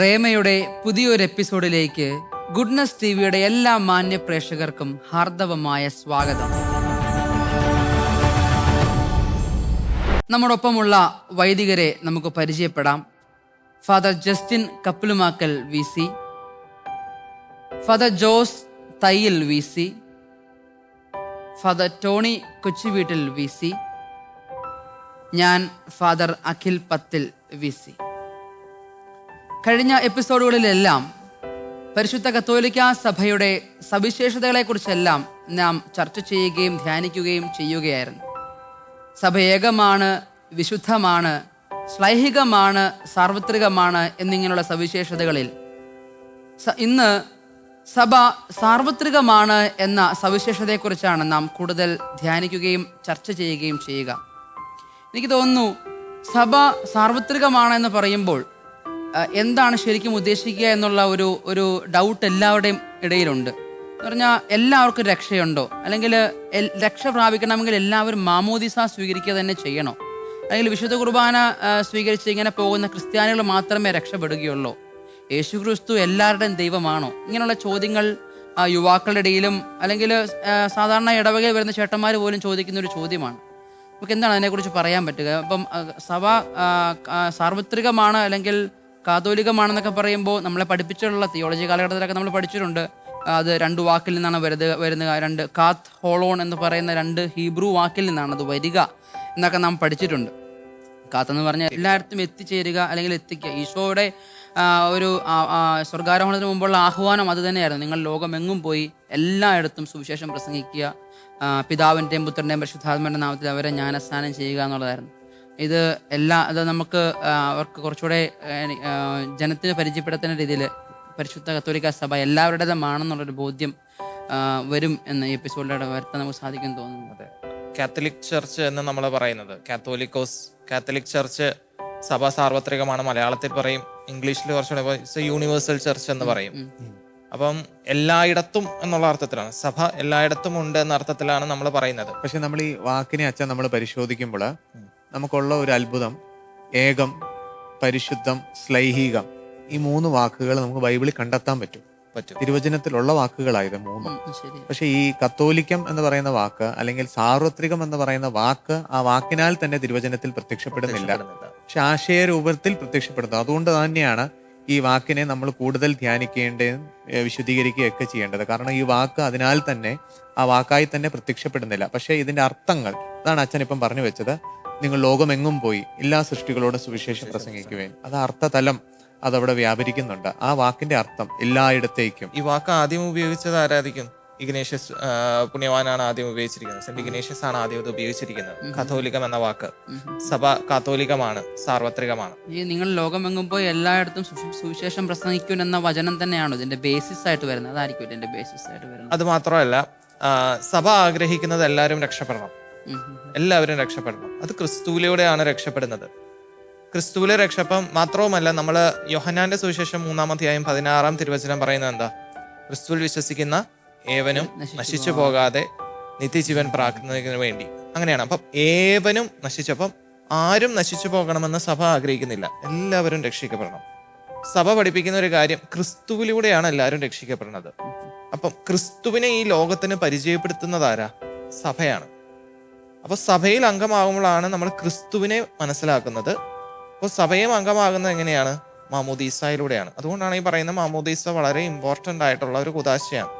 റേമയുടെ പുതിയൊരു എപ്പിസോഡിലേക്ക് goodness T വിയുടെ എല്ലാ മാന്യ പ്രേക്ഷകർക്കും ഹാർദവമായ സ്വാഗതം. നമ്മോടൊപ്പമുള്ള വൈദികരെ നമുക്ക് പരിചയപ്പെടാം. Father Justin Kappilumakkal V C. Father Jose Thayyil V C. Father Tony Kochuveettil V C. ഞാൻ father Akhil Pathil V C. കഴിഞ്ഞ എപ്പിസോഡുകളിലെല്ലാം പരിശുദ്ധ കത്തോലിക്ക സഭയുടെ സവിശേഷതകളെക്കുറിച്ചെല്ലാം നാം ചർച്ച ചെയ്യുകയും ധ്യാനിക്കുകയും ചെയ്യുകയായിരുന്നു. സഭ ഏകമാണ് വിശുദ്ധമാണ് ശ്ലൈഹികമാണ് സാർവത്രികമാണ് എന്നിങ്ങനെയുള്ള സവിശേഷതകളിൽ. ഇന്ന് സഭ സാർവത്രികമാണ് എന്ന സവിശേഷതയെക്കുറിച്ചാണ് നാം കൂടുതൽ ധ്യാനിക്കുകയും ചർച്ച ചെയ്യുകയും ചെയ്യുക. എനിക്ക് തോന്നുന്നു സഭ സാർവത്രികമാണ് എന്ന് പറയുമ്പോൾ എന്താണ് ശരിക്കും ഉദ്ദേശിക്കുക എന്നുള്ള ഒരു ഒരു ഡൗട്ട് എല്ലാവരുടെയും ഇടയിലുണ്ട്. എന്ന് പറഞ്ഞാൽ എല്ലാവർക്കും രക്ഷയുണ്ടോ? അല്ലെങ്കിൽ രക്ഷ പ്രാപിക്കണമെങ്കിൽ എല്ലാവരും മാമോദിസ സ്വീകരിക്കുക തന്നെ ചെയ്യണോ? അല്ലെങ്കിൽ വിശുദ്ധ കുർബാന സ്വീകരിച്ച് ഇങ്ങനെ പോകുന്ന ക്രിസ്ത്യാനികൾ മാത്രമേ രക്ഷപ്പെടുകയുള്ളൂ? യേശു ക്രിസ്തു എല്ലാവരുടെയും ദൈവമാണോ? ഇങ്ങനെയുള്ള ചോദ്യങ്ങൾ യുവാക്കളുടെ ഇടയിലും അല്ലെങ്കിൽ സാധാരണ ഇടവകയിൽ വരുന്ന ചേട്ടന്മാർ പോലും ചോദിക്കുന്ന ഒരു ചോദ്യമാണ്. നമുക്ക് എന്താണ് അതിനെക്കുറിച്ച് പറയാൻ പറ്റുക? അപ്പം സഭ സാർവത്രികമാണ് അല്ലെങ്കിൽ കാതോലികമാണെന്നൊക്കെ പറയുമ്പോൾ നമ്മളെ പഠിപ്പിച്ചിട്ടുള്ള തിയോളജി കാലഘട്ടത്തിലൊക്കെ നമ്മൾ പഠിച്ചിട്ടുണ്ട്. അത് രണ്ട് വാക്കിൽ നിന്നാണ് വരുന്നത് വരുന്നത് രണ്ട് കാത്ത് ഹോളോൺ എന്ന് പറയുന്ന രണ്ട് ഹീബ്രു വാക്കിൽ നിന്നാണ് അത് വരിക എന്നൊക്കെ നാം പഠിച്ചിട്ടുണ്ട്. കാത്തെന്ന് പറഞ്ഞാൽ എല്ലായിടത്തും എത്തിച്ചേരുക അല്ലെങ്കിൽ എത്തിക്കുക. ഈശോയുടെ ഒരു സ്വർഗാരോഹണത്തിന് മുമ്പുള്ള ആഹ്വാനം അത് തന്നെയായിരുന്നു. നിങ്ങൾ ലോകമെങ്ങും പോയി എല്ലായിടത്തും സുവിശേഷം പ്രസംഗിക്കുക. പിതാവിന്റെയും പുത്രന്റെയും പരിശുദ്ധാത്മന്റെ നാമത്തിൽ അവരെ ജ്ഞാനസ്നാനം ചെയ്യുക എന്നുള്ളതായിരുന്നു. ഇത് എല്ലാ അത് നമുക്ക് അവർക്ക് കുറച്ചുകൂടെ ജനത്തിന് പരിചയപ്പെടുത്തുന്ന രീതിയിൽ പരിശുദ്ധ കത്തോലിക്ക സഭ എല്ലാവരുടേതുമാണെന്നുള്ളൊരു ബോധ്യം വരും എന്ന് ഈ എപ്പിസോഡിലൂടെ വരുത്താൻ നമുക്ക് സാധിക്കും തോന്നുന്നു. അതെ. കാത്തലിക് ചർച്ച് എന്ന് നമ്മൾ പറയുന്നത്. കാത്തോലിക്കോസ് കാത്തലിക് ചർച്ച് സഭ സാർവത്രികമാണ്. മലയാളത്തിൽ പറയും ഇംഗ്ലീഷിൽ കുറച്ചുകൂടെ യൂണിവേഴ്സൽ ചർച്ച് എന്ന് പറയും. അപ്പം എല്ലായിടത്തും എന്നുള്ള അർത്ഥത്തിലാണ്. സഭ എല്ലായിടത്തും ഉണ്ട് എന്ന അർത്ഥത്തിലാണ് നമ്മൾ പറയുന്നത്. പക്ഷെ നമ്മൾ ഈ വാക്കിനെ അച്ഛൻ നമ്മൾ പരിശോധിക്കുമ്പോൾ നമുക്കുള്ള ഒരു അത്ഭുതം ഏകം പരിശുദ്ധം സ്ലൈഹികം. ഈ മൂന്ന് വാക്കുകൾ നമുക്ക് ബൈബിളിൽ കണ്ടെത്താൻ പറ്റും. തിരുവചനത്തിലുള്ള വാക്കുകളായത് മൂന്നും. പക്ഷെ ഈ കത്തോലിക്കം എന്ന് പറയുന്ന വാക്ക് അല്ലെങ്കിൽ സാർവത്രികം എന്ന് പറയുന്ന വാക്ക് ആ വാക്കിനാൽ തന്നെ തിരുവചനത്തിൽ പ്രത്യക്ഷപ്പെടുന്നില്ല. പക്ഷെ ആശയ രൂപത്തിൽ പ്രത്യക്ഷപ്പെടുന്നു. അതുകൊണ്ട് തന്നെയാണ് ഈ വാക്കിനെ നമ്മൾ കൂടുതൽ ധ്യാനിക്കേണ്ടതും വിശുദ്ധീകരിക്കുകയൊക്കെ ചെയ്യേണ്ടത്. കാരണം ഈ വാക്ക് അതിനാൽ തന്നെ ആ വാക്കായി തന്നെ പ്രത്യക്ഷപ്പെടുന്നില്ല. പക്ഷേ ഇതിന്റെ അർത്ഥങ്ങൾ അതാണ് അച്ഛൻ ഇപ്പം പറഞ്ഞു വെച്ചത്. നിങ്ങൾ ലോകമെങ്ങും പോയി എല്ലാ സൃഷ്ടികളോടും സുവിശേഷം പ്രസംഗിക്കുവേൻ. അത് അർത്ഥതലം അതവിടെ വ്യാപരിക്കുന്നുണ്ട്. ആ വാക്കിന്റെ അർത്ഥം എല്ലായിടത്തേക്കും. ഈ വാക്ക് ആദ്യം ഉപയോഗിച്ചത് ആരാധിക്കും? ഇഗ്നേഷ്യസ് പുണ്യവാനാണ് ആദ്യം ഉപയോഗിച്ചിരിക്കുന്നത്. സെന്റ് ഇഗ്നേഷ്യസ് ആണ് ആദ്യം ഇത് ഉപയോഗിച്ചിരിക്കുന്നത്. കത്തോലിക്കം എന്ന വാക്ക്. സഭ കാത്തോലികമാണ് സാർവത്രികമാണ്. ഈ നിങ്ങൾ ലോകമെങ്ങും പോയി എല്ലായിടത്തും സുവി- സുവിശേഷം പ്രസംഗിക്കും എന്ന വചനം തന്നെയാണ് ഇതിന്റെ ബേസിസ് ആയിട്ട് വരുന്നത്? അതായിരിക്കും ഇതിന്റെ ബേസിസ് ആയിട്ട് വരുന്നത്. അത് മാത്രമല്ല സഭ ആഗ്രഹിക്കുന്നത് എല്ലാവരും രക്ഷപ്പെടണം. എല്ലാവരും രക്ഷപ്പെടണം. അത് ക്രിസ്തുവിലൂടെയാണ് രക്ഷപ്പെടുന്നത്. ക്രിസ്തുവിലെ രക്ഷപ്പം മാത്രവുമല്ല നമ്മൾ യോഹനാന്റെ സുവിശേഷം മൂന്നാം അധ്യായം പതിനാറാം തിരുവചനം പറയുന്നത് എന്താ? ക്രിസ്തുവിൽ വിശ്വസിക്കുന്ന ഏവനും നശിച്ചു പോകാതെ. നിത്യജീവൻ പ്രാർത്ഥിക്കുന്നതിന് വേണ്ടി. അങ്ങനെയാണ്. അപ്പം ഏവനും നശിച്ചപ്പം ആരും നശിച്ചു പോകണമെന്ന് സഭ ആഗ്രഹിക്കുന്നില്ല. എല്ലാവരും രക്ഷിക്കപ്പെടണം. സഭ പഠിപ്പിക്കുന്ന ഒരു കാര്യം ക്രിസ്തുവിലൂടെയാണ് എല്ലാവരും രക്ഷിക്കപ്പെടുന്നത്. അപ്പം ക്രിസ്തുവിനെ ഈ ലോകത്തിന് പരിചയപ്പെടുത്തുന്നതാരാ സഭയാണ്. അപ്പൊ സഭയിൽ അംഗമാകുമ്പോഴാണ് നമ്മൾ ക്രിസ്തുവിനെ മനസ്സിലാക്കുന്നത്. അപ്പോൾ സഭയും അംഗമാകുന്നത് എങ്ങനെയാണ്? മാമോദീസയിലൂടെയാണ്. അതുകൊണ്ടാണ് ഈ പറയുന്ന മാമോദീസ വളരെ ഇമ്പോർട്ടന്റ് ആയിട്ടുള്ള ഒരു കുതാശയാണ്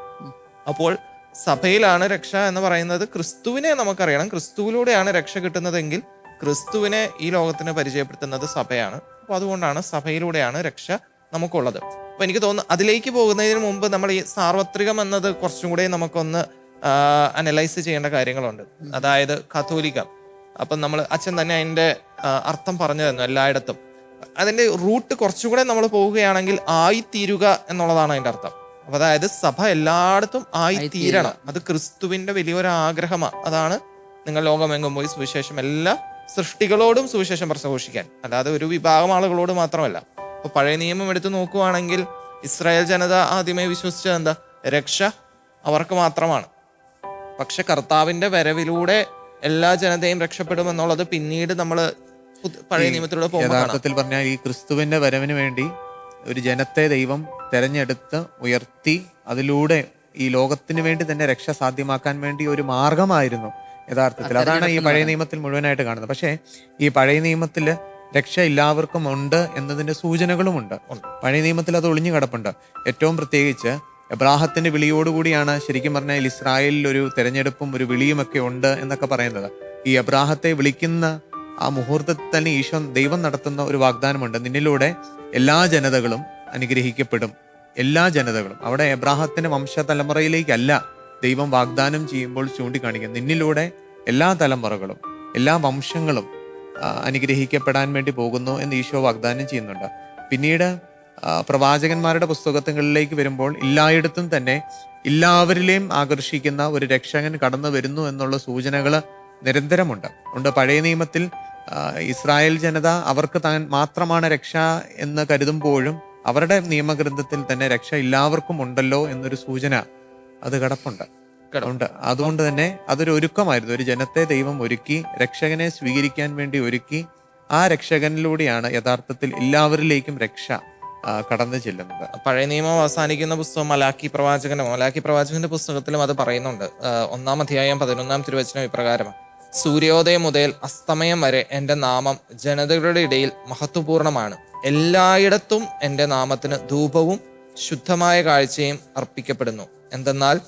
അപ്പോൾ സഭയിലാണ് രക്ഷ എന്ന് പറയുന്നത് ക്രിസ്തുവിനെ നമുക്കറിയണം. ക്രിസ്തുവിലൂടെയാണ് രക്ഷ കിട്ടുന്നതെങ്കിൽ ക്രിസ്തുവിനെ ഈ ലോകത്തിന് പരിചയപ്പെടുത്തുന്നത് സഭയാണ്. അപ്പോൾ അതുകൊണ്ടാണ് സഭയിലൂടെയാണ് രക്ഷ നമുക്കുള്ളത്. അപ്പോൾ എനിക്ക് തോന്നുന്നു അതിലേക്ക് പോകുന്നതിന് മുമ്പ് നമ്മൾ ഈ സാർവത്രികം എന്നത് കുറച്ചും കൂടെ നമുക്കൊന്ന് അനലൈസ് ചെയ്യേണ്ട കാര്യങ്ങളുണ്ട്. അതായത് കത്തോലിക്ക. അപ്പം നമ്മൾ അച്ഛൻ തന്നെ അതിന്റെ അർത്ഥം പറഞ്ഞു തന്നു എല്ലായിടത്തും. അതിന്റെ റൂട്ട് കുറച്ചുകൂടെ നമ്മൾ പോവുകയാണെങ്കിൽ ആയിത്തീരുക എന്നുള്ളതാണ് അതിന്റെ അർത്ഥം. അപ്പം അതായത് സഭ എല്ലായിടത്തും ആയിത്തീരണം. അത് ക്രിസ്തുവിന്റെ വലിയൊരു ആഗ്രഹമാണ് അതാണ് നിങ്ങൾ ലോകമെങ്ങും പോയി സുവിശേഷം എല്ലാ സൃഷ്ടികളോടും സുവിശേഷം പ്രസഘോഷിക്കാൻ. അല്ലാതെ ഒരു വിഭാഗം ആളുകളോട് മാത്രമല്ല. അപ്പോൾ പഴയ നിയമം എടുത്തു നോക്കുവാണെങ്കിൽ ഇസ്രായേൽ ജനത ആദ്യമേ വിശ്വസിച്ചത് എന്താ? രക്ഷ അവർക്ക് മാത്രമാണ്. പക്ഷെ കർത്താവിന്റെ വരവിലൂടെ എല്ലാ ജനതയും രക്ഷപ്പെടുമെന്നുള്ളത് പിന്നീട് നമ്മൾ പഴയ നിയമത്തിലൂടെ യഥാർത്ഥത്തിൽ പറഞ്ഞാൽ ഈ ക്രിസ്തുവിന്റെ വരവിന് വേണ്ടി ഒരു ജനത്തെ ദൈവം തെരഞ്ഞെടുത്ത് ഉയർത്തി അതിലൂടെ ഈ ലോകത്തിന് വേണ്ടി തന്നെ രക്ഷ സാധ്യമാക്കാൻ വേണ്ടി ഒരു മാർഗമായിരുന്നു യഥാർത്ഥത്തിൽ. അതാണ് ഈ പഴയ നിയമത്തിൽ മുഴുവനായിട്ട് കാണുന്നത്. പക്ഷേ ഈ പഴയ നിയമത്തിൽ രക്ഷ എല്ലാവർക്കും ഉണ്ട് എന്നതിന്റെ സൂചനകളുമുണ്ട്. പഴയ നിയമത്തിൽ അത് ഒളിഞ്ഞു കിടപ്പുണ്ട് ഏറ്റവും പ്രത്യേകിച്ച് എബ്രാഹത്തിന്റെ വിളിയോടുകൂടിയാണ് ശരിക്കും പറഞ്ഞാൽ ഇസ്രായേലിൽ ഒരു തിരഞ്ഞെടുപ്പും ഒരു വിളിയുമൊക്കെ ഉണ്ട് എന്നൊക്കെ പറയുന്നത്. ഈ എബ്രാഹത്തെ വിളിക്കുന്ന ആ മുഹൂർത്തത്തിൽ തന്നെ ഈശോ ദൈവം നടത്തുന്ന ഒരു വാഗ്ദാനമുണ്ട്. നിന്നിലൂടെ എല്ലാ ജനതകളും അനുഗ്രഹിക്കപ്പെടും. എല്ലാ ജനതകളും. അവിടെ എബ്രാഹത്തിന്റെ വംശ തലമുറയിലേക്കല്ല ദൈവം വാഗ്ദാനം ചെയ്യുമ്പോൾ ചൂണ്ടിക്കാണിക്കും നിന്നിലൂടെ എല്ലാ തലമുറകളും എല്ലാ വംശങ്ങളും അനുഗ്രഹിക്കപ്പെടാൻ വേണ്ടി പോകുന്നു എന്ന് ഈശോ വാഗ്ദാനം ചെയ്യുന്നുണ്ട്. പിന്നീട് പ്രവാചകന്മാരുടെ പുസ്തകങ്ങളിലേക്ക് വരുമ്പോൾ എല്ലായിടത്തും തന്നെ എല്ലാവരിലെയും ആകർഷിക്കുന്ന ഒരു രക്ഷകൻ കടന്നു വരുന്നു എന്നുള്ള സൂചനകൾ നിരന്തരമുണ്ട്. അതുകൊണ്ട് പഴയ നിയമത്തിൽ ഇസ്രായേൽ ജനത അവർക്ക് താൻ മാത്രമാണ് രക്ഷ എന്ന് കരുതുമ്പോഴും അവരുടെ നിയമഗ്രന്ഥത്തിൽ തന്നെ രക്ഷ എല്ലാവർക്കും ഉണ്ടല്ലോ എന്നൊരു സൂചന അത് കിടപ്പുണ്ട്. ഉണ്ട് അതുകൊണ്ട് തന്നെ അതൊരു ഒരുക്കമായിരുന്നു. ഒരു ജനത്തെ ദൈവം ഒരുക്കി രക്ഷകനെ സ്വീകരിക്കാൻ വേണ്ടി ഒരുക്കി ആ രക്ഷകനിലൂടെയാണ് യഥാർത്ഥത്തിൽ എല്ലാവരിലേക്കും രക്ഷ കടന്നു ചെല്ലുന്നത്. പഴയ നിയമം അവസാനിക്കുന്ന പുസ്തകം മലാക്കി പ്രവാചകനും മലാക്കി പ്രവാചകന്റെ പുസ്തകത്തിലും അത് പറയുന്നുണ്ട്. ഒന്നാം അധ്യായം പതിനൊന്നാം തിരുവചനം ഇപ്രകാരമാണ്. സൂര്യോദയം മുതൽ അസ്തമയം വരെ എന്റെ നാമം ജനതകളുടെ ഇടയിൽ മഹത്വപൂർണമാണ്. എല്ലായിടത്തും എന്റെ നാമത്തിന് ധൂപവും ശുദ്ധമായ കാഴ്ചയും അർപ്പിക്കപ്പെടുന്നു. എന്തെന്നാൽ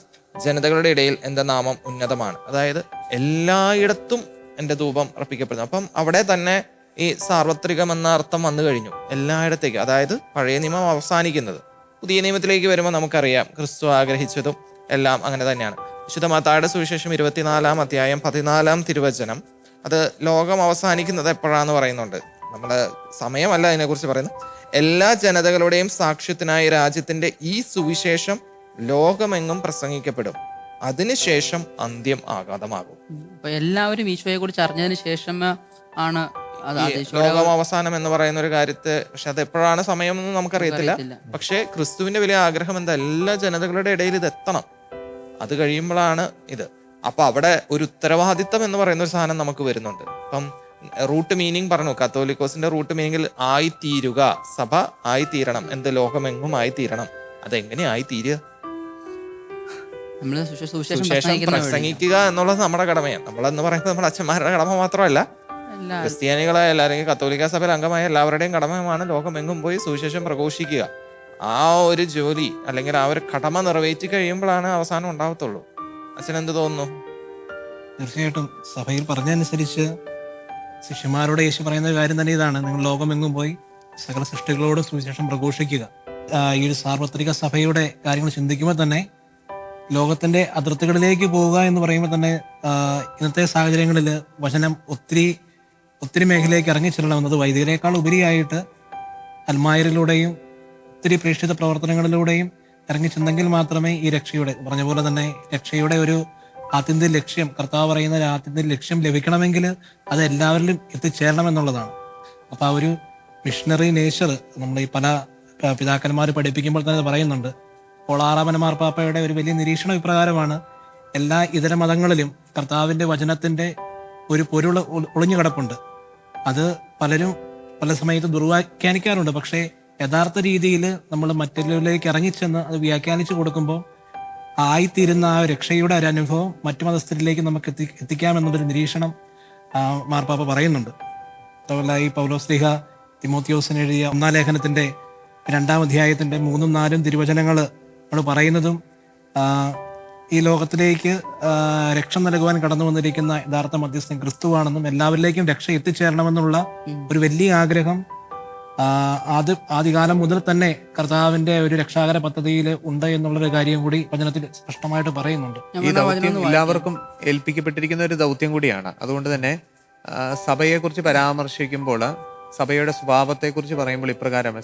ജനതകളുടെ ഇടയിൽ എന്റെ നാമം ഉന്നതമാണ്. അതായത് എല്ലായിടത്തും എന്റെ ധൂപം അർപ്പിക്കപ്പെടുന്നു. അപ്പം അവിടെ തന്നെ ഈ സാർവത്രികം എന്ന അർത്ഥം വന്നു കഴിഞ്ഞു. എല്ലായിടത്തേക്കും. അതായത് പഴയ നിയമം അവസാനിക്കുന്നത്. പുതിയ നിയമത്തിലേക്ക് വരുമ്പോൾ നമുക്കറിയാം ക്രിസ്തു ആഗ്രഹിച്ചതും എല്ലാം അങ്ങനെ തന്നെയാണ്. വിശുദ്ധ മാതായുടെ സുവിശേഷം ഇരുപത്തിനാലാം അധ്യായം പതിനാലാം തിരുവചനം. അത് ലോകം അവസാനിക്കുന്നത് എപ്പോഴാണെന്ന് പറയുന്നുണ്ട്. നമ്മൾ സമയമല്ല അതിനെക്കുറിച്ച് പറയുന്നത്. എല്ലാ ജനതകളുടെയും സാക്ഷ്യത്തിനായി രാജ്യത്തിന്റെ ഈ സുവിശേഷം ലോകമെങ്ങും പ്രസംഗിക്കപ്പെടും. അതിനുശേഷം അന്ത്യം ആഘാതമാകും. എല്ലാവരും ഈശോയെ കുറിച്ച് അറിഞ്ഞതിന് ശേഷം ആണ് ലോകം അവസാനം എന്ന് പറയുന്ന ഒരു കാര്യത്തെ പക്ഷെ അത് എപ്പോഴാണ് സമയം എന്ന് നമുക്കറിയത്തില്ല. അറിയത്തില്ല. പക്ഷേ ക്രിസ്തുവിന്റെ വലിയ ആഗ്രഹം എന്താ? എല്ലാ ജനതകളുടെ ഇടയിൽ ഇത് എത്തണം. അത് കഴിയുമ്പോഴാണ് ഇത്. അപ്പൊ അവിടെ ഒരു ഉത്തരവാദിത്തം എന്ന് പറയുന്ന ഒരു സാധനം നമുക്ക് വരുന്നുണ്ട്. അപ്പം റൂട്ട് മീനിങ് പറഞ്ഞു. കത്തോലിക്കോസിന്റെ റൂട്ട് മീനിങ്ങിൽ ആയിത്തീരുക. സഭ ആയിത്തീരണം. എന്ത് ലോകമെങ്ങും ആയിത്തീരണം. അതെങ്ങനെ ആയിത്തീരുക? സുവിശേഷം പ്രസംഗിക്കുക എന്നുള്ളത് നമ്മുടെ കടമയാണ്. നമ്മളെന്ന് പറയുന്നത് നമ്മുടെ അച്ഛന്മാരുടെ കടമ മാത്രമല്ല. ക്രിസ്ത്യാനികളായ അല്ലെങ്കിൽ കത്തോലിക്ക സഭയിൽ അംഗമായ എല്ലാവരുടെയും കടമയാണ് ലോകമെങ്ങും പോയി സുവിശേഷം പ്രഘോഷിക്കുക. ആ ഒരു ജോലി അല്ലെങ്കിൽ ആ ഒരു കടമ നിറവേറ്റി കഴിയുമ്പോഴാണ് അവസാനം ഉണ്ടാവത്തുള്ളൂ. അച്ഛൻ എന്ത് തോന്നുന്നു? തീർച്ചയായിട്ടും സഭയിൽ പറഞ്ഞനുസരിച്ച് ശിഷ്യന്മാരോട് യേശു പറയുന്ന കാര്യം തന്നെ ഇതാണ്. നിങ്ങൾ ലോകമെങ്ങും പോയി സകല സൃഷ്ടികളോട് സുവിശേഷം പ്രഘോഷിക്കുക. ഈ ഒരു സാർവത്രിക സഭയുടെ കാര്യങ്ങൾ ചിന്തിക്കുമ്പോൾ തന്നെ ലോകത്തിന്റെ അതിർത്തികളിലേക്ക് പോവുക എന്ന് പറയുമ്പോൾ തന്നെ ഇന്നത്തെ സാഹചര്യങ്ങളിൽ വചനം ഒത്തിരി ഒത്തിരി മേഖലയിലേക്ക് ഇറങ്ങിച്ചെല്ലണമെന്നത് വൈദികരെക്കാൾ ഉപരിയായിട്ട് അൽമായരിലൂടെയും ഒത്തിരി പ്രേക്ഷിത പ്രവർത്തനങ്ങളിലൂടെയും ഇറങ്ങിച്ചെന്നെങ്കിൽ മാത്രമേ ഈ രക്ഷയുടെ പറഞ്ഞ പോലെ തന്നെ രക്ഷയുടെ ഒരു ആത്യന്തിക ലക്ഷ്യം കർത്താവ് പറയുന്ന ഒരു ആത്യന്തിക ലക്ഷ്യം ലഭിക്കണമെങ്കിൽ അത് എല്ലാവരിലും എത്തിച്ചേരണം എന്നുള്ളതാണ്. അപ്പോൾ ആ ഒരു മിഷണറി നേച്ചർ നമ്മൾ ഈ പല പിതാക്കന്മാർ പഠിപ്പിക്കുമ്പോൾ തന്നെ അത് പറയുന്നുണ്ട്. പോളാറാമന മാർപ്പാപ്പയുടെ ഒരു വലിയ നിരീക്ഷണം ഇപ്രകാരമാണ് എല്ലാ ഇതര മതങ്ങളിലും കർത്താവിന്റെ വചനത്തിന്റെ ഒരു പൊരുൾ ഒളിഞ്ഞു കിടപ്പുണ്ട് അത് പലരും പല സമയത്ത് ദുർവ്യാഖ്യാനിക്കാറുണ്ട്. പക്ഷേ യഥാർത്ഥ രീതിയിൽ നമ്മൾ മറ്റുള്ളവരിലേക്ക് ഇറങ്ങിച്ചെന്ന് അത് വ്യാഖ്യാനിച്ചു കൊടുക്കുമ്പോൾ ആയിത്തീരുന്ന ആ രക്ഷയുടെ ഒരു അനുഭവം മറ്റു മതസ്ഥരിലേക്ക് നമുക്ക് എത്തി എത്തിക്കാമെന്നൊരു നിരീക്ഷണം മാർപ്പാപ്പ പറയുന്നുണ്ട്. അതുപോലെ ഈ പൗലോസ്ലിഹ തിമോത്യോസിന് എഴുതിയ ഒന്നാം ലേഖനത്തിന്റെ രണ്ടാം അധ്യായത്തിന്റെ മൂന്നും നാലും തിരുവചനങ്ങൾ നമ്മൾ പറയുന്നതും ഈ ലോകത്തിലേക്ക് രക്ഷ നൽകുവാൻ കടന്നു വന്നിരിക്കുന്ന യഥാർത്ഥ മധ്യസ്ഥൻ ക്രിസ്തുവാണെന്നും എല്ലാവരിലേക്കും രക്ഷ എത്തിച്ചേരണമെന്നുള്ള ഒരു വലിയ ആഗ്രഹം ആദ്യ ആദ്യകാലം മുതൽ തന്നെ കർത്താവിന്റെ ഒരു രക്ഷാകര പദ്ധതിയിൽ ഉണ്ട് എന്നുള്ളൊരു കാര്യം കൂടി വചനത്തിൽ സ്പഷ്ടമായിട്ട് പറയുന്നുണ്ട്. ഈ ദൗത്യം എല്ലാവർക്കും ഏൽപ്പിക്കപ്പെട്ടിരിക്കുന്ന ഒരു ദൗത്യം കൂടിയാണ്. അതുകൊണ്ട് തന്നെ സഭയെക്കുറിച്ച് പരാമർശിക്കുമ്പോൾ സഭയുടെ സ്വഭാവത്തെ കുറിച്ച് പറയുമ്പോൾ ഇപ്രകാരം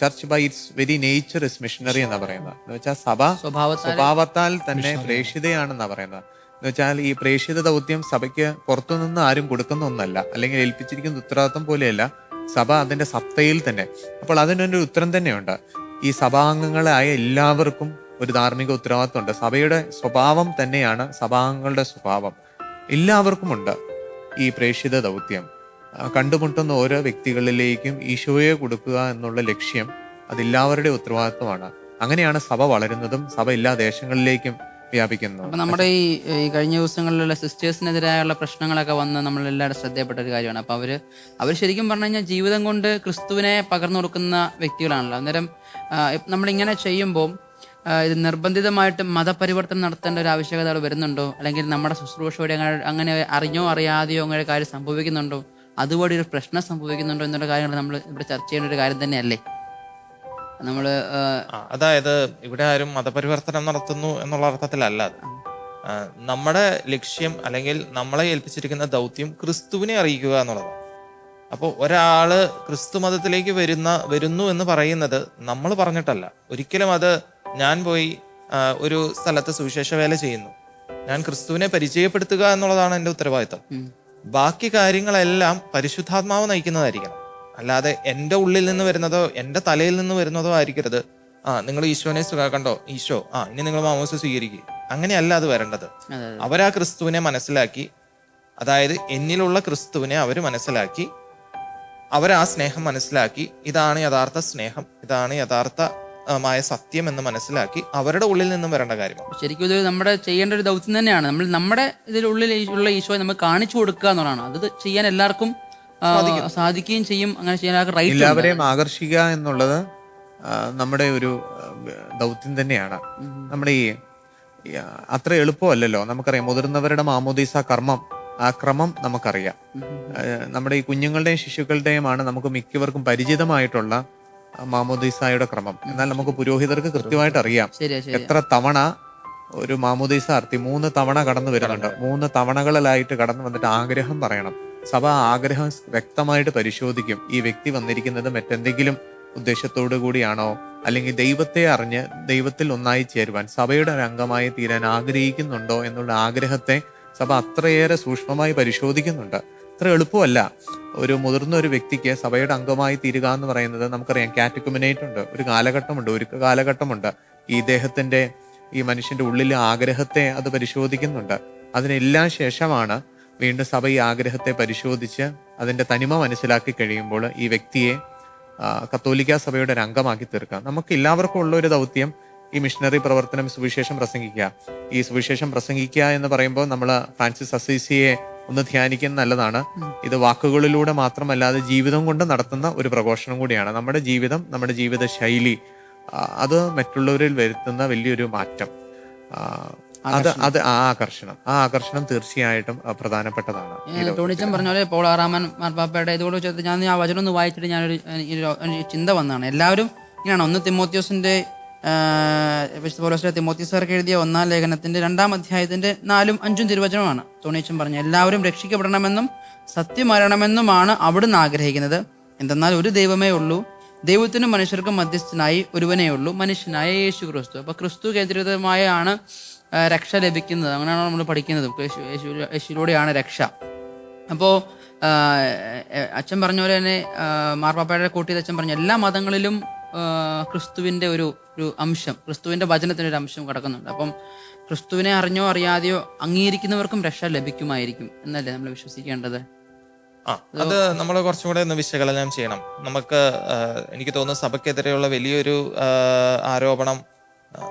church by its very nature is missionary എന്നാ പറയുന്നത്. എന്ന് വെച്ചാൽ സഭ സ്വഭാവത്താൽ സ്വഭാവത്താൽ തന്നെ പ്രേക്ഷിതയാണെന്നാ പറയുന്നത്. എന്ന് വെച്ചാൽ ഈ പ്രേക്ഷിത ദൗത്യം സഭയ്ക്ക് പുറത്തുനിന്ന് ആരും കൊടുക്കുന്ന ഒന്നല്ല. അല്ലെങ്കിൽ ഏൽപ്പിച്ചിരിക്കുന്ന ഉത്തരവാദിത്വം പോലെയല്ല. സഭ അതിന്റെ സത്തയിൽ തന്നെ. അപ്പോൾ അതിനൊരു ഉത്തരം തന്നെയുണ്ട്. ഈ സഭാംഗങ്ങളായ എല്ലാവർക്കും ഒരു ധാർമ്മിക ഉത്തരവാദിത്വമുണ്ട്. സഭയുടെ സ്വഭാവം തന്നെയാണ് സഭാംഗങ്ങളുടെ സ്വഭാവം. എല്ലാവർക്കും ഉണ്ട് ഈ പ്രേക്ഷിത ദൗത്യം. കണ്ടുമുട്ടുന്ന ഓരോ വ്യക്തികളിലേക്കും ഈശോയെ കൊടുക്കുക എന്നുള്ള ലക്ഷ്യം അതെല്ലാവരുടെ ഉത്തരവാദിത്വമാണ്. അങ്ങനെയാണ് സഭ വളരുന്നതും സഭ എല്ലാ ദേശങ്ങളിലേക്കും വ്യാപിക്കുന്നതും. നമ്മുടെ ഈ ഈ കഴിഞ്ഞ ദിവസങ്ങളിലുള്ള സിസ്റ്റേഴ്സിനെതിരായുള്ള പ്രശ്നങ്ങളൊക്കെ വന്ന് നമ്മളെല്ലാവരും ശ്രദ്ധയപ്പെട്ട ഒരു കാര്യമാണ്. അപ്പൊ അവർ അവർ ശരിക്കും പറഞ്ഞു കഴിഞ്ഞാൽ ജീവിതം കൊണ്ട് ക്രിസ്തുവിനെ പകർന്നു കൊടുക്കുന്ന വ്യക്തികളാണല്ലോ. അന്നേരം നമ്മളിങ്ങനെ ചെയ്യുമ്പോൾ ഇത് നിർബന്ധിതമായിട്ട് മതപരിവർത്തനം നടത്തേണ്ട ഒരു ആവശ്യകത അവിടെ വരുന്നുണ്ടോ? അല്ലെങ്കിൽ നമ്മുടെ ശുശ്രൂഷയുടെ അങ്ങനെ അറിഞ്ഞോ അറിയാതെയോ അങ്ങനെ കാര്യം സംഭവിക്കുന്നുണ്ടോ? അതുവഴി ഒരു പ്രശ്നം സംഭവിക്കുന്നുണ്ടോ എന്നുള്ള കാര്യങ്ങൾ നമ്മൾ ഇവിടെ ചർച്ച ചെയ്യേണ്ട ഒരു കാര്യം തന്നെയല്ലേ? നമ്മൾ അതായത് ഇവിടെ ആരും മതപരിവർത്തനം നടത്തുന്നു എന്നുള്ള അർത്ഥത്തിലല്ല നമ്മുടെ ലക്ഷ്യം അല്ലെങ്കിൽ നമ്മളെ ഏൽപ്പിച്ചിരിക്കുന്ന ദൗത്യം ക്രിസ്തുവിനെ അറിയിക്കുക എന്നുള്ളതാണ്. അപ്പോൾ ഒരാൾ ക്രിസ്തു മതത്തിലേക്ക് വരുന്ന വരുന്നു എന്ന് പറയുന്നത് നമ്മൾ പറഞ്ഞിട്ടല്ല. ഒരിക്കലും അത് ഞാൻ പോയി ഒരു സ്ഥലത്ത് സുവിശേഷ വേല ചെയ്യുന്നു. ഞാൻ ക്രിസ്തുവിനെ പരിചയപ്പെടുത്തുക എന്നുള്ളതാണ് എന്റെ ഉത്തരവാദിത്തം. ബാക്കി കാര്യങ്ങളെല്ലാം പരിശുദ്ധാത്മാവ് നയിക്കുന്നതായിരിക്കണം. അല്ലാതെ എന്റെ ഉള്ളിൽ നിന്ന് വരുന്നതോ എന്റെ തലയിൽ നിന്ന് വരുന്നതോ ആയിരിക്കരുത്. ആ നിങ്ങൾ ഈശോനെ സുഖാക്കണ്ടോ കണ്ടോ? ഈശോ ആ ഇനി നിങ്ങൾ മാമോസ സ്വീകരിക്കുക അങ്ങനെയല്ല അത് വരേണ്ടത്. അവരാ ക്രിസ്തുവിനെ മനസ്സിലാക്കി അതായത് എന്നിലുള്ള ക്രിസ്തുവിനെ അവർ മനസ്സിലാക്കി അവർ ആ സ്നേഹം മനസ്സിലാക്കി ഇതാണ് യഥാർത്ഥ സ്നേഹം ഇതാണ് യഥാർത്ഥമായ സത്യം എന്ന് മനസ്സിലാക്കി അവരുടെ ഉള്ളിൽ നിന്നും വരേണ്ട കാര്യമാണ്. ശരിക്കും ഇത് നമ്മുടെ ചെയ്യേണ്ട ഒരു ദൗത്യം തന്നെയാണ്. നമ്മൾ നമ്മുടെ ഇതിലുള്ളിൽ ഉള്ള ഈശോയെ നമ്മൾ കാണിച്ചു കൊടുക്കുക എന്നുള്ളതാണ്. അത് ചെയ്യാൻ എല്ലാവർക്കും സാധിക്കുകയും ചെയ്യും. അങ്ങനെ ചെയ്യാൻ റൈറ്റ് എല്ലാവരെയും ആകർഷിക്കുക എന്നുള്ളത് നമ്മുടെ ഒരു ദൗത്യം തന്നെയാണ്. നമ്മുടെ ഈ അത്ര എളുപ്പമല്ലല്ലോ? നമുക്കറിയാം മുതിർന്നവരുടെ മാമോദീസ കർമ്മം ആ ക്രമം നമുക്കറിയാം. നമ്മുടെ ഈ കുഞ്ഞുങ്ങളുടെയും ശിശുക്കളുടെയുമാണ് നമുക്ക് മിക്കവർക്കും പരിചിതമായിട്ടുള്ള മാമോദീസായുടെ ക്രമം. എന്നാൽ നമുക്ക് പുരോഹിതർക്ക് കൃത്യമായിട്ട് അറിയാം. എത്ര തവണ ഒരു മാമോദീസ അർത്തി മൂന്ന് തവണ കടന്നു വരുന്നുണ്ട്. മൂന്ന് തവണകളിലായിട്ട് കടന്നു വന്നിട്ട് ആഗ്രഹം പറയണം. സഭ ആഗ്രഹം വ്യക്തമായിട്ട് പരിശോധിക്കും. ഈ വ്യക്തി വന്നിരിക്കുന്നത് മറ്റെന്തെങ്കിലും ഉദ്ദേശത്തോടു കൂടിയാണോ? അല്ലെങ്കിൽ ദൈവത്തെ അറിഞ്ഞ് ദൈവത്തിൽ ഒന്നായി ചേരുവാൻ സഭയുടെ ഒരു അംഗമായി തീരാൻ ആഗ്രഹിക്കുന്നുണ്ടോ എന്നുള്ള ആഗ്രഹത്തെ സഭ അത്രയേറെ സൂക്ഷ്മമായി പരിശോധിക്കുന്നുണ്ട്. അത്ര എളുപ്പമല്ല. ഒരു മുതിർന്ന ഒരു വ്യക്തിക്ക് സഭയുടെ അംഗമായി തീരുക എന്ന് പറയുന്നത് നമുക്കറിയാം. കാറ്റക്കുമിനേറ്റ് ഉണ്ട്. ഒരു കാലഘട്ടമുണ്ട്. ഒരു കാലഘട്ടമുണ്ട്. ഈ ഇദ്ദേഹത്തിന്റെ ഈ മനുഷ്യന്റെ ഉള്ളിലെ ആഗ്രഹത്തെ അത് പരിശോധിക്കുന്നുണ്ട്. അതിനെല്ലാം ശേഷമാണ് വീണ്ടും സഭ ഈ ആഗ്രഹത്തെ പരിശോധിച്ച് അതിന്റെ തനിമ മനസ്സിലാക്കി കഴിയുമ്പോൾ ഈ വ്യക്തിയെ കത്തോലിക്ക സഭയുടെ ഒരു അംഗമാക്കി തീർക്കാം. നമുക്ക് എല്ലാവർക്കും ഉള്ള ഒരു ദൗത്യം ഈ മിഷണറി പ്രവർത്തനം സുവിശേഷം പ്രസംഗിക്കുക. ഈ സുവിശേഷം പ്രസംഗിക്കുക എന്ന് പറയുമ്പോൾ നമ്മൾ ഫ്രാൻസിസ് അസീസിയെ ഒന്ന് ധ്യാനിക്കുന്ന നല്ലതാണ്. ഇത് വാക്കുകളിലൂടെ മാത്രമല്ലാതെ ജീവിതം കൊണ്ട് നടത്തുന്ന ഒരു പ്രഘോഷണം കൂടിയാണ്. നമ്മുടെ ജീവിതം നമ്മുടെ ജീവിത ശൈലി അത് മറ്റുള്ളവരിൽ വരുത്തുന്ന വലിയൊരു മാറ്റം. അത് അത് ആ ആകർഷണം. ആ ആകർഷണം തീർച്ചയായിട്ടും പ്രധാനപ്പെട്ടതാണ്. ടോണിച്ചൻ പറഞ്ഞ പോലെ പോൾ ആറാമൻ മാർപ്പാപ്പയുടെ ഇതോട് ചേർത്ത് ഞാൻ ആ വചനം ഒന്ന് വായിച്ചിട്ട് ഞാനൊരു ചിന്ത വന്നതാണ്. എല്ലാവരും ഇങ്ങനെയാണ്. ഒന്ന് തിമോത്യോസിന്റെ വിശുദ്ധ പോലോസിലെ തിമോത്തി സാർക്ക് എഴുതിയ ഒന്നാം ലേഖനത്തിന്റെ രണ്ടാം അധ്യായത്തിന്റെ നാലും അഞ്ചും തിരുവചനമാണ്. തോണീച്ചും പറഞ്ഞു എല്ലാവരും രക്ഷിക്കപ്പെടണമെന്നും സത്യം അറിയണമെന്നുമാണ് അവിടുന്ന് ആഗ്രഹിക്കുന്നത്. എന്തെന്നാൽ ഒരു ദൈവമേ ഉള്ളൂ. ദൈവത്തിനും മനുഷ്യർക്കും മധ്യസ്ഥനായി ഒരുവനേ ഉള്ളൂ. മനുഷ്യനായ യേശു ക്രിസ്തു. അപ്പൊ ക്രിസ്തു കേന്ദ്രിതമായാണ് രക്ഷ ലഭിക്കുന്നത്. അങ്ങനെയാണ് നമ്മൾ പഠിക്കുന്നത്. യേശു യേശു യേശുവിലൂടെയാണ് രക്ഷ. അപ്പോൾ അച്ഛൻ പറഞ്ഞ പോലെ തന്നെ മാർപ്പാപ്പയുടെ കൂട്ടിയത് അച്ഛൻ പറഞ്ഞു എല്ലാ മതങ്ങളിലും ക്രിസ്തുവിന്റെ ഒരു ഒരു അംശം ക്രിസ്തുവിന്റെ വചനത്തിന്റെ ഒരു അംശം കിടക്കുന്നുണ്ട്. അപ്പം ക്രിസ്തുവിനെ അറിഞ്ഞോ അറിയാതെയോ അംഗീകരിക്കുന്നവർക്കും രക്ഷ ലഭിക്കുമായിരിക്കും എന്നല്ലേ നമ്മൾ വിശ്വസിക്കേണ്ടത്? ആ അത് നമ്മൾ കുറച്ചും കൂടെ ഒന്ന് വിശകലനം ചെയ്യണം. നമുക്ക് എനിക്ക് തോന്നുന്നു സഭയ്ക്കെതിരെയുള്ള വലിയൊരു ആരോപണം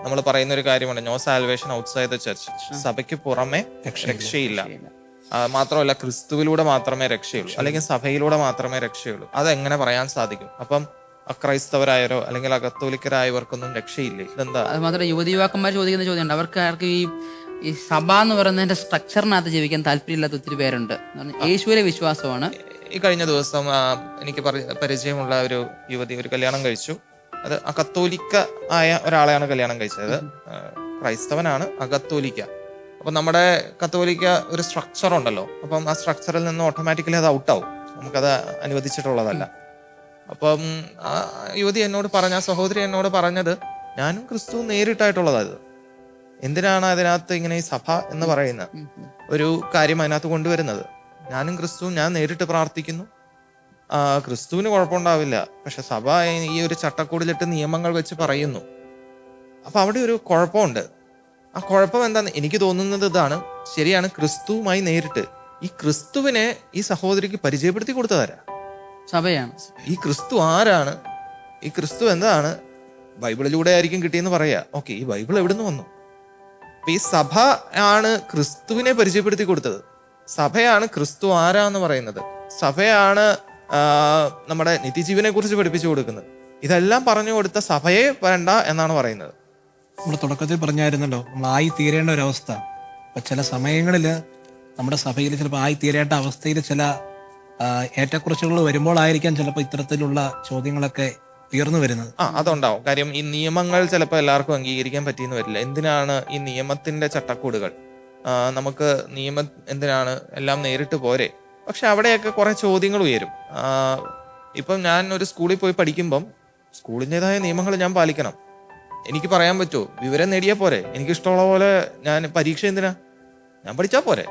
നമ്മൾ പറയുന്ന ഒരു കാര്യമാണ് no salvation outside the church സഭയ്ക്ക് പുറമെ രക്ഷയില്ല മാത്രമല്ല ക്രിസ്തുവിലൂടെ മാത്രമേ രക്ഷയുള്ളൂ. അല്ലെങ്കിൽ സഭയിലൂടെ മാത്രമേ രക്ഷയുള്ളൂ. അത് എങ്ങനെ പറയാൻ സാധിക്കും? അപ്പം അക്രൈസ്തവരായവരോ അല്ലെങ്കിൽ അകത്തോലിക്കരായവർക്കൊന്നും രക്ഷയില്ലേ? ഇതെന്താ? അത് മാത്രമല്ല യുവതി യുവാക്കന്മാർ ചോദിക്കുന്ന ചോദ്യമുണ്ട്. അവർക്ക് ആർക്ക് ഈ ഈ സഭ എന്ന് പറയുന്നതിന്റെ സ്ട്രക്ചറിനകത്ത് ജീവിക്കാൻ താല്പര്യമില്ലാത്ത ഒത്തിരി പേരുണ്ട്. യേശുവിലെ വിശ്വാസമാണ്. ഈ കഴിഞ്ഞ ദിവസം ആ, എനിക്ക് പരി- പരിചയമുള്ള ഒരു യുവതി ഒരു കല്യാണം കഴിച്ചു. അത് അകത്തോലിക്ക ആയ ഒരാളെയാണ് കല്യാണം കഴിച്ചത്. ആ, ക്രൈസ്തവനാണ് അകത്തോലിക്ക. അപ്പൊ നമ്മുടെ കത്തോലിക്ക ഒരു സ്ട്രക്ചർ ഉണ്ടല്ലോ. അപ്പം ആ സ്ട്രക്ചറിൽ നിന്ന് ഓട്ടോമാറ്റിക്കലി അത് ഔട്ടാവും നമുക്കത് അനുവദിച്ചിട്ടുള്ളതല്ല. അപ്പം ആ യുവതി എന്നോട് പറഞ്ഞ ആ സഹോദരി എന്നോട് പറഞ്ഞത് ഞാനും ക്രിസ്തു നേരിട്ടായിട്ടുള്ളതായത് എന്തിനാണ് അതിനകത്ത് ഇങ്ങനെ ഈ സഭ എന്ന് പറയുന്ന ഒരു കാര്യം അതിനകത്ത് കൊണ്ടുവരുന്നത്? ഞാനും ക്രിസ്തുവും ഞാൻ നേരിട്ട് പ്രാർത്ഥിക്കുന്നു. ക്രിസ്തുവിന് കുഴപ്പമുണ്ടാവില്ല. പക്ഷെ സഭ ഈ ഒരു ചട്ടക്കൂടിലിട്ട് നിയമങ്ങൾ വെച്ച് പറയുന്നു. അപ്പൊ അവിടെ ഒരു കുഴപ്പമുണ്ട്. ആ കുഴപ്പം എന്താന്ന് എനിക്ക് തോന്നുന്നത് ഇതാണ്. ശരിയാണ് ക്രിസ്തുവുമായി നേരിട്ട് ഈ ക്രിസ്തുവിനെ ഈ സഹോദരിക്ക് പരിചയപ്പെടുത്തി കൊടുത്തതാരാ? സഭയാണ്. ഈ ക്രിസ്തു ആരാണ്? ഈ ക്രിസ്തു എന്താണ്? ബൈബിളിലൂടെ ആയിരിക്കും കിട്ടിയെന്ന് പറയാ. ഓക്കെ ഈ ബൈബിൾ എവിടെ നിന്ന് വന്നു? അപ്പൊ ഈ സഭ ആണ് ക്രിസ്തുവിനെ പരിചയപ്പെടുത്തി കൊടുത്തത്. സഭയാണ് ക്രിസ്തു ആരാന്ന് പറയുന്നത്. സഭയാണ് നമ്മുടെ നിത്യജീവനെ കുറിച്ച് പഠിപ്പിച്ചു കൊടുക്കുന്നത്. ഇതെല്ലാം പറഞ്ഞു കൊടുത്ത സഭയെ വേണ്ട എന്നാണ് പറയുന്നത്. നമ്മൾ തുടക്കത്തിൽ പറഞ്ഞായിരുന്നല്ലോ നമ്മൾ ആയി തീരേണ്ട ഒരു അവസ്ഥ അപ്പൊ ചില സമയങ്ങളിൽ നമ്മുടെ സഭയിൽ ചിലപ്പോൾ ആയി തീരേണ്ട അവസ്ഥയിൽ ചില ഏറ്റക്കുറച്ചുകൾ വരുമ്പോഴായിരിക്കാം ചിലപ്പോൾ ഇത്തരത്തിലുള്ള ചോദ്യങ്ങളൊക്കെ ഉയർന്നു വരുന്നത്. ആ അതുണ്ടാവും. കാര്യം ഈ നിയമങ്ങൾ ചിലപ്പോൾ എല്ലാവർക്കും അംഗീകരിക്കാൻ പറ്റിയെന്ന് വരില്ല. എന്തിനാണ് ഈ നിയമത്തിന്റെ ചട്ടക്കൂടുകൾ? നമുക്ക് നിയമ എന്തിനാണ് എല്ലാം നേരിട്ട് പോരെ? പക്ഷെ അവിടെയൊക്കെ കുറെ ചോദ്യങ്ങൾ ഉയരും. ഇപ്പം ഞാൻ ഒരു സ്കൂളിൽ പോയി പഠിക്കുമ്പം സ്കൂളിന്റെതായ നിയമങ്ങൾ ഞാൻ പാലിക്കണം. എനിക്ക് പറയാൻ പറ്റുമോ വിവരം നേടിയാൽ പോരെ. എനിക്ക് ഇഷ്ടമുള്ള പോലെ ഞാൻ പരീക്ഷ എന്തിനാ? ഞാൻ പഠിച്ചാൽ പോരെ.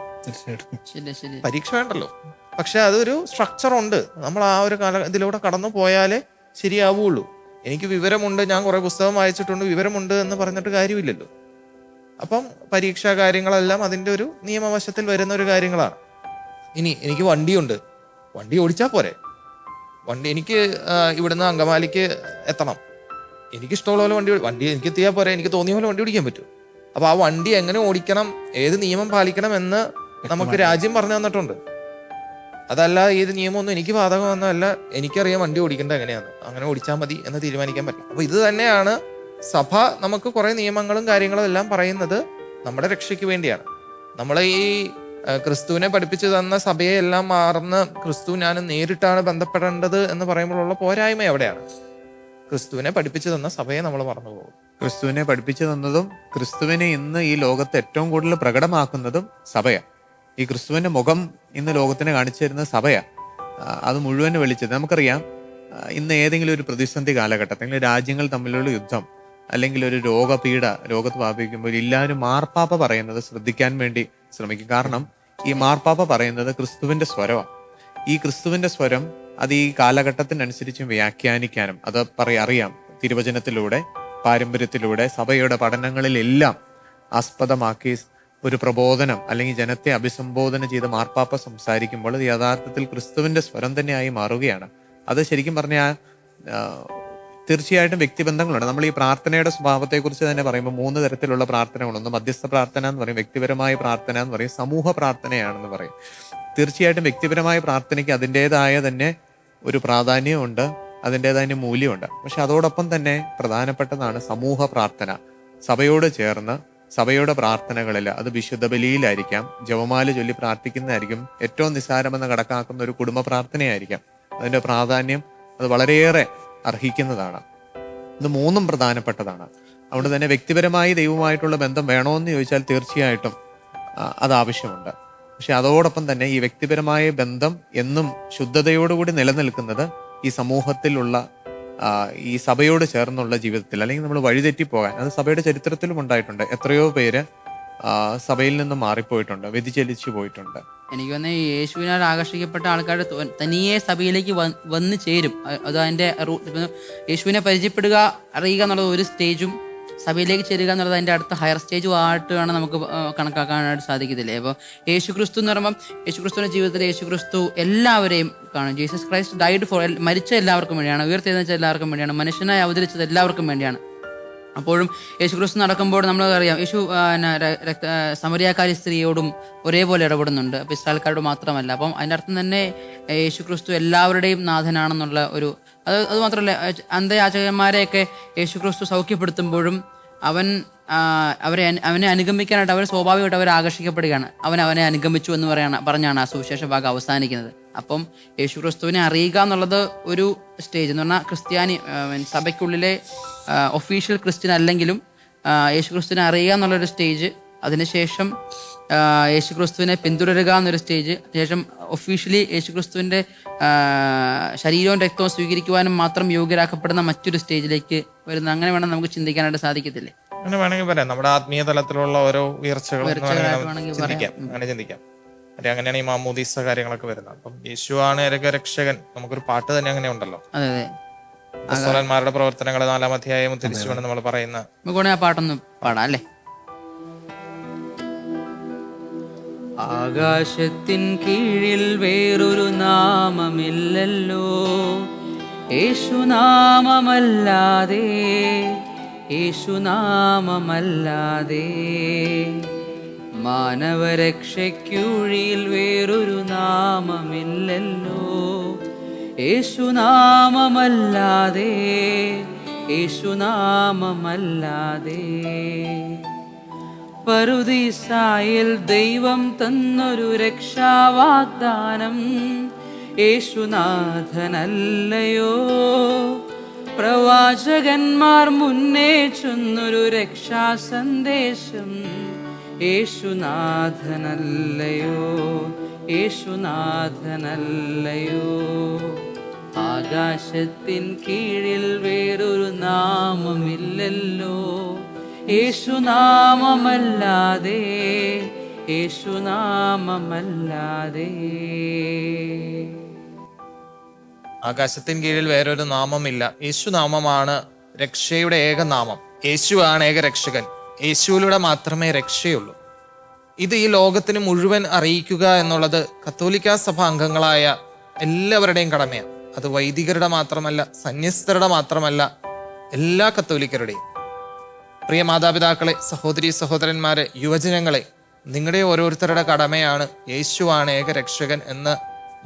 പരീക്ഷ വേണ്ടല്ലോ. പക്ഷെ അതൊരു സ്ട്രക്ചർ ഉണ്ട്. നമ്മൾ ആ ഒരു കാല ഇതിലൂടെ കടന്നു പോയാലേ ശരിയാവുള്ളൂ. എനിക്ക് വിവരമുണ്ട് ഞാൻ കുറേ പുസ്തകം വായിച്ചിട്ടുണ്ട് വിവരമുണ്ട് എന്ന് പറഞ്ഞിട്ട് കാര്യമില്ലല്ലോ. അപ്പം പരീക്ഷാ കാര്യങ്ങളെല്ലാം അതിന്റെ ഒരു നിയമവശത്തിൽ വരുന്ന ഒരു കാര്യങ്ങളാണ്. ഇനി എനിക്ക് വണ്ടിയുണ്ട്. വണ്ടി ഓടിച്ചാൽ പോരെ? വണ്ടി എനിക്ക് ഇവിടുന്ന് അങ്കമാലിക്ക് എത്തണം. എനിക്ക് ഇഷ്ടമുള്ള പോലെ വണ്ടി വണ്ടി എനിക്ക് എത്തിയാൽ പോരെ? എനിക്ക് തോന്നിയ പോലെ വണ്ടി ഓടിക്കാൻ പറ്റും. അപ്പൊ ആ വണ്ടി എങ്ങനെ ഓടിക്കണം ഏത് നിയമം പാലിക്കണം എന്ന് നമുക്ക് രാജ്യം പറഞ്ഞു തന്നിട്ടുണ്ട്. അതല്ല ഏത് നിയമമൊന്നും എനിക്ക് ബാധകമൊന്നുമല്ല എനിക്കറിയാം വണ്ടി ഓടിക്കേണ്ട എങ്ങനെയാണ് അങ്ങനെ ഓടിച്ചാൽ മതി എന്ന് തീരുമാനിക്കാൻ പറ്റും അപ്പോൾ ഇത് തന്നെയാണ് സഭ നമുക്ക് കുറേ നിയമങ്ങളും കാര്യങ്ങളും എല്ലാം പറയുന്നത് നമ്മുടെ രക്ഷയ്ക്ക് വേണ്ടിയാണ്. നമ്മളെ ഈ ക്രിസ്തുവിനെ പഠിപ്പിച്ചു തന്ന സഭയെ എല്ലാം മാറുന്ന ക്രിസ്തു ഞാൻ നേരിട്ടാണ് ബന്ധപ്പെടേണ്ടത് എന്ന് പറയുമ്പോഴുള്ള പോരായ്മ എവിടെയാണ്? ക്രിസ്തുവിനെ പഠിപ്പിച്ചു തന്ന സഭയെ നമ്മൾ മറന്നു പോകും. ക്രിസ്തുവിനെ പഠിപ്പിച്ചു തന്നതും ക്രിസ്തുവിനെ ഇന്ന് ഈ ലോകത്ത് ഏറ്റവും കൂടുതൽ പ്രകടമാക്കുന്നതും സഭയാണ്. ഈ ക്രിസ്തുവിന്റെ മുഖം ഇന്ന് ലോകത്തിന് കാണിച്ചു തരുന്ന സഭയാണ് അത് മുഴുവൻ വെളിച്ചത് നമുക്കറിയാം ഇന്ന് ഏതെങ്കിലും ഒരു പ്രതിസന്ധി കാലഘട്ടത്തിൽ രാജ്യങ്ങൾ തമ്മിലുള്ള യുദ്ധം അല്ലെങ്കിൽ ഒരു രോഗപീഠ രോഗത്ത് വ്യാപിക്കുമ്പോൾ എല്ലാവരും മാർപ്പാപ്പ പറയുന്നത് ശ്രദ്ധിക്കാൻ വേണ്ടി ശ്രമിക്കും. കാരണം ഈ മാർപ്പാപ്പ പറയുന്നത് ക്രിസ്തുവിന്റെ സ്വരമാണ് ഈ ക്രിസ്തുവിന്റെ സ്വരം അത് ഈ കാലഘട്ടത്തിനനുസരിച്ച് വ്യാഖ്യാനിക്കാനും അത് പറയാം അറിയാം തിരുവചനത്തിലൂടെ പാരമ്പര്യത്തിലൂടെ സഭയുടെ പഠനങ്ങളിലെല്ലാം ആസ്പദമാക്കി ഒരു പ്രബോധനം അല്ലെങ്കിൽ ജനത്തെ അഭിസംബോധന ചെയ്ത് മാർപ്പാപ്പ സംസാരിക്കുമ്പോൾ അത് യഥാർത്ഥത്തിൽ ക്രിസ്തുവിന്റെ സ്വരം തന്നെയായി മാറുകയാണ്. അത് ശരിക്കും പറഞ്ഞാൽ തീർച്ചയായിട്ടും വ്യക്തിബന്ധങ്ങളുണ്ട്. നമ്മൾ ഈ പ്രാർത്ഥനയുടെ സ്വഭാവത്തെക്കുറിച്ച് തന്നെ പറയുമ്പോൾ മൂന്ന് തരത്തിലുള്ള പ്രാർത്ഥനകളുണ്ട്. മധ്യസ്ഥ പ്രാർത്ഥന എന്ന് പറയും വ്യക്തിപരമായ പ്രാർത്ഥന എന്ന് പറയും സമൂഹ പ്രാർത്ഥനയാണെന്ന് പറയും. തീർച്ചയായിട്ടും വ്യക്തിപരമായ പ്രാർത്ഥനയ്ക്ക് അതിന്റേതായ തന്നെ ഒരു പ്രാധാന്യമുണ്ട് അതിന്റെതായ മൂല്യമുണ്ട്. പക്ഷെ അതോടൊപ്പം തന്നെ പ്രധാനപ്പെട്ടതാണ് സമൂഹ പ്രാർത്ഥന. സഭയോട് ചേർന്ന് സഭയുടെ പ്രാർത്ഥനകളിൽ അത് വിശുദ്ധ ബലിയിലായിരിക്കാം. ജപമാല ചൊല്ലി പ്രാർത്ഥിക്കുന്നതായിരിക്കും. ഏറ്റവും നിസ്സാരമെന്ന് കടക്കാക്കുന്ന ഒരു കുടുംബ പ്രാർത്ഥനയായിരിക്കാം. അതിന്റെ പ്രാധാന്യം അത് വളരെയേറെ അർഹിക്കുന്നതാണ്. ഇത് മൂന്നും പ്രധാനപ്പെട്ടതാണ്. അതുകൊണ്ട് തന്നെ വ്യക്തിപരമായി ദൈവമായിട്ടുള്ള ബന്ധം വേണോന്ന് ചോദിച്ചാൽ തീർച്ചയായിട്ടും അത് ആവശ്യമുണ്ട്. പക്ഷെ അതോടൊപ്പം തന്നെ ഈ വ്യക്തിപരമായ ബന്ധം എന്നും ശുദ്ധതയോടുകൂടി നിലനിൽക്കുന്നത് ഈ സമൂഹത്തിലുള്ള ഈ സഭയോട് ചേർന്നുള്ള ജീവിതത്തിൽ അല്ലെങ്കിൽ നമ്മൾ വഴിതെറ്റി പോകാൻ അത് സഭയുടെ ചരിത്രത്തിലും ഉണ്ടായിട്ടുണ്ട്. എത്രയോ പേര് സഭയിൽ നിന്ന് മാറിപ്പോയിട്ടുണ്ട് വ്യതിചലിച്ചു പോയിട്ടുണ്ട്. എനിക്ക് തന്നെ യേശുവിനാൽ ആകർഷിക്കപ്പെട്ട ആൾക്കാർ തനിയെ സഭയിലേക്ക് വന്ന് ചേരും. അത് അതിന്റെ യേശുവിനെ പരിചയപ്പെടുക അറിയുക എന്നുള്ളത് ഒരു സ്റ്റേജും സഭയിലേക്ക് ചേരുക എന്നുള്ളത് അതിന്റെ അടുത്ത ഹയർ സ്റ്റേജും ആയിട്ടാണ് നമുക്ക് കണക്കാക്കാനായിട്ട് സാധിക്കത്തില്ലേ? അപ്പോൾ യേശു ക്രിസ്തു എന്ന് പറയുമ്പോൾ യേശു ക്രിസ്തുവിന്റെ ജീവിതത്തിൽ യേശു ക്രിസ്തു എല്ലാവരെയും കാണും. ജീസസ് ക്രൈസ്റ്റ് ഡൈഡ് ഫോർ മരിച്ച എല്ലാവർക്കും വേണ്ടിയാണ് ഉയർത്തെഴുന്നേച്ച എല്ലാവർക്കും വേണ്ടിയാണ് മനുഷ്യനായി അവതരിച്ചത് എല്ലാവർക്കും വേണ്ടിയാണ്. അപ്പോഴും യേശുക്രിസ്തു നടക്കുമ്പോൾ നമ്മൾ അറിയാം യേശു രക്ത സമരിയാക്കാരി സ്ത്രീയോടും ഒരേപോലെ ഇടപെടുന്നുണ്ട്. അപ്പം ഇസ്രാൽക്കാരോട് മാത്രമല്ല. അപ്പം അതിന്റെ അർത്ഥം തന്നെ യേശുക്രിസ്തു എല്ലാവരുടെയും നാഥനാണെന്നുള്ള ഒരു അത് അത് മാത്രമല്ല അന്ധയാചകന്മാരെയൊക്കെ യേശുക്രിസ്തു സൗഖ്യപ്പെടുത്തുമ്പോഴും അവൻ അവരെ അവനെ അനുഗമിക്കാനായിട്ട് അവർ സ്വാഭാവികമായിട്ട് അവർ ആകർഷിക്കപ്പെടുകയാണ് അവൻ അവനെ അനുഗമിച്ചു എന്ന് പറയാണ് പറഞ്ഞാണ് ആ സുവിശേഷ ഭാഗം അവസാനിക്കുന്നത്. അപ്പം യേശു ക്രിസ്തുവിനെ അറിയുക എന്നുള്ളത് ഒരു സ്റ്റേജ് എന്ന് പറഞ്ഞാൽ ക്രിസ്ത്യാനി സഭയ്ക്കുള്ളിലെ ഒഫീഷ്യൽ ക്രിസ്ത്യൻ അല്ലെങ്കിലും യേശു ക്രിസ്തുവിനെ അറിയുക എന്നുള്ളൊരു സ്റ്റേജ് അതിനുശേഷം യേശു ക്രിസ്തുവിനെ പിന്തുടരുക എന്നൊരു സ്റ്റേജ് അതിനുശേഷം ഒഫീഷ്യലി യേശു ക്രിസ്തുവിന്റെ ശരീരവും രക്തവും സ്വീകരിക്കുവാനും മാത്രം യോഗ്യരാക്കപ്പെടുന്ന മറ്റൊരു സ്റ്റേജിലേക്ക് വരുന്ന അങ്ങനെ വേണം നമുക്ക് ചിന്തിക്കാനായിട്ട് സാധിക്കത്തില്ലേ? അങ്ങനെ വേണമെങ്കിൽ പറയാം. നമ്മുടെ ആത്മീയ തലത്തിലുള്ള ഓരോ ഉയർച്ചകൾ നമുക്ക് ചിന്തിക്കാം. അങ്ങനെ ചിന്തിക്കാം. കാര്യം അങ്ങനെയാണ് ഈ മാമൂദീസ കാര്യങ്ങളൊക്കെ വരുന്നത്. അപ്പം യേശുവാണ് ഏക രക്ഷകൻ? നമുക്കൊരു പാട്ട് തന്നെ അങ്ങനെ ഉണ്ടല്ലോ. അതെ പ്രവർത്തനങ്ങൾ നാലാം അധ്യായം തിരിച്ചു നമ്മൾ പറയുന്ന നമുക്ക് വേണേൽ ആ പാട്ടൊന്ന് പാടാം അല്ലേ? ആകാശത്തിൻ കീഴിൽ വേറൊരു നാമമില്ലല്ലോ. യേശുനാമമല്ലാതെ യേശുനാമമല്ലാതെ. മാനവരക്ഷയ്ക്കുഴിയിൽ വേറൊരു നാമമില്ലല്ലോ. യേശുനാമമല്ലാതെ യേശുനാമമല്ലാതെ. പരുദീസായിൽ ദൈവം തന്നൊരു രക്ഷാവാഗ്ദാനം യേശുനാഥനല്ലയോ. പ്രവാചകന്മാർ മുന്നേ ചൊന്നൊരു രക്ഷാ സന്ദേശം യേശുനാഥനല്ലയോ യേശുനാഥനല്ലയോ. ആകാശത്തിൻ കീഴിൽ വേറൊരു നാമമില്ലല്ലോ. യേശുനാമമല്ലാതെ യേശുനാമമല്ലാതെ. ആകാശത്തിൻ കീഴിൽ വേറൊരു നാമമില്ല. യേശുനാമമാണ് രക്ഷയുടെ ഏകനാമം. യേശുവാണ് ഏക രക്ഷകൻ യേശുവിലൂടെ മാത്രമേ രക്ഷയുള്ളൂ. ഇത് ഈ ലോകത്തിന് മുഴുവൻ അറിയിക്കുക എന്നുള്ളത് കത്തോലിക്ക സഭ അംഗങ്ങളായ എല്ലാവരുടെയും കടമയാണ്. അത് വൈദികരുടെ മാത്രമല്ല സന്യസ്തരുടെ മാത്രമല്ല എല്ലാ കത്തോലിക്കരുടെയും. പ്രിയ മാതാപിതാക്കളെ സഹോദരി സഹോദരന്മാരെ യുവജനങ്ങളെ നിങ്ങളുടെ ഓരോരുത്തരുടെ കടമയാണ് യേശുവാണ് ഏക രക്ഷകൻ എന്ന്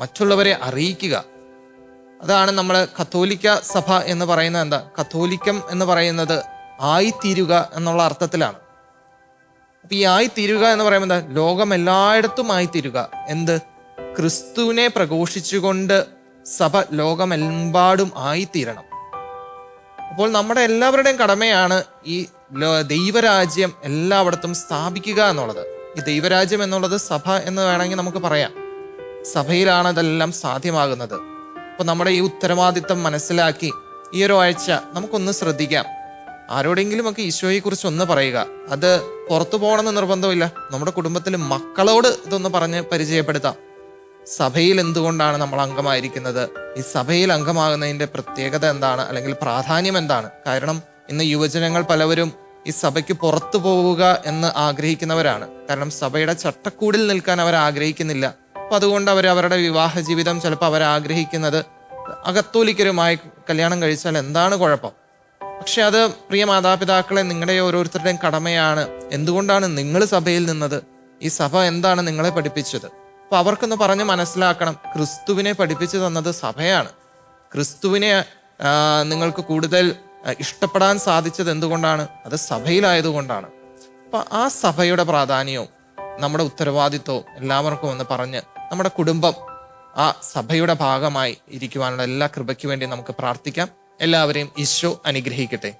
മറ്റുള്ളവരെ അറിയിക്കുക. അതാണ് നമ്മൾ കത്തോലിക്ക സഭ എന്ന് പറയുന്നത് എന്താ? കത്തോലിക്കം എന്ന് പറയുന്നത് ആയിത്തീരുക എന്നുള്ള അർത്ഥത്തിലാണ്. അപ്പൊ ഈ ആയിത്തീരുക എന്ന് പറയുമ്പോൾ എന്താ? ലോകം എല്ലായിടത്തും ആയിത്തീരുക. എന്ത്? ക്രിസ്തുവിനെ പ്രഘോഷിച്ചുകൊണ്ട് സഭ ലോകമെമ്പാടും ആയിത്തീരണം. അപ്പോൾ നമ്മുടെ എല്ലാവരുടെയും കടമയാണ് ഈ ദൈവരാജ്യം എല്ലായിടത്തും സ്ഥാപിക്കുക എന്നുള്ളത്. ഈ ദൈവരാജ്യം എന്നുള്ളത് സഭ എന്ന് വേണമെങ്കിൽ നമുക്ക് പറയാം. സഭയിലാണ് അതെല്ലാം സാധ്യമാകുന്നത്. അപ്പോൾ നമ്മുടെ ഈ ഉത്തരവാദിത്തം മനസ്സിലാക്കി ഈ ഒരു ആഴ്ച നമുക്കൊന്ന് ശ്രദ്ധിക്കാം. ആരോടെങ്കിലും ഒക്കെ ഈശോയെ കുറിച്ച് ഒന്ന് പറയുക. അത് പുറത്തു പോകണമെന്ന് നിർബന്ധമില്ല. നമ്മുടെ കുടുംബത്തിൽ മക്കളോട് ഇതൊന്ന് പറഞ്ഞ് പരിചയപ്പെടുത്താം. സഭയിൽ എന്തുകൊണ്ടാണ് നമ്മൾ അംഗമായിരിക്കുന്നത്? ഈ സഭയിൽ അംഗമാകുന്നതിന്റെ പ്രത്യേകത എന്താണ്? അല്ലെങ്കിൽ പ്രാധാന്യം എന്താണ്? കാരണം ഇന്ന് യുവജനങ്ങൾ പലവരും ഈ സഭയ്ക്ക് പുറത്തു പോവുക എന്ന് ആഗ്രഹിക്കുന്നവരാണ്. കാരണം സഭയുടെ ചട്ടക്കൂടിൽ നിൽക്കാൻ അവർ ആഗ്രഹിക്കുന്നില്ല. അപ്പൊ അതുകൊണ്ട് അവർ അവരുടെ വിവാഹ ജീവിതം ചിലപ്പോൾ അവർ ആഗ്രഹിക്കുന്നത് അകത്തോലിക്കരുമായി കല്യാണം കഴിച്ചാൽ എന്താണ് കുഴപ്പം? പക്ഷെ അത് പ്രിയ മാതാപിതാക്കളെ നിങ്ങളുടെ ഓരോരുത്തരുടെയും കടമയാണ്. എന്തുകൊണ്ടാണ് നിങ്ങൾ സഭയിൽ നിന്നത്? ഈ സഭ എന്താണ് നിങ്ങളെ പഠിപ്പിച്ചത്? അപ്പൊ അവർക്കൊന്ന് പറഞ്ഞ് മനസ്സിലാക്കണം. ക്രിസ്തുവിനെ പഠിപ്പിച്ചു തന്നത് സഭയാണ്. ക്രിസ്തുവിനെ നിങ്ങൾക്ക് കൂടുതൽ ഇഷ്ടപ്പെടാൻ സാധിച്ചത് എന്തുകൊണ്ടാണ്? അത് സഭയിലായതുകൊണ്ടാണ്. അപ്പൊ ആ സഭയുടെ പ്രാധാന്യവും നമ്മുടെ ഉത്തരവാദിത്വവും എല്ലാവർക്കും ഒന്ന് പറഞ്ഞ് നമ്മുടെ കുടുംബം ആ സഭയുടെ ഭാഗമായി ഇരിക്കുവാനുള്ള എല്ലാ കൃപയ്ക്ക് വേണ്ടി നമുക്ക് പ്രാർത്ഥിക്കാം. എല്ലാവരെയും ഈശോ അനുഗ്രഹിക്കട്ടെ.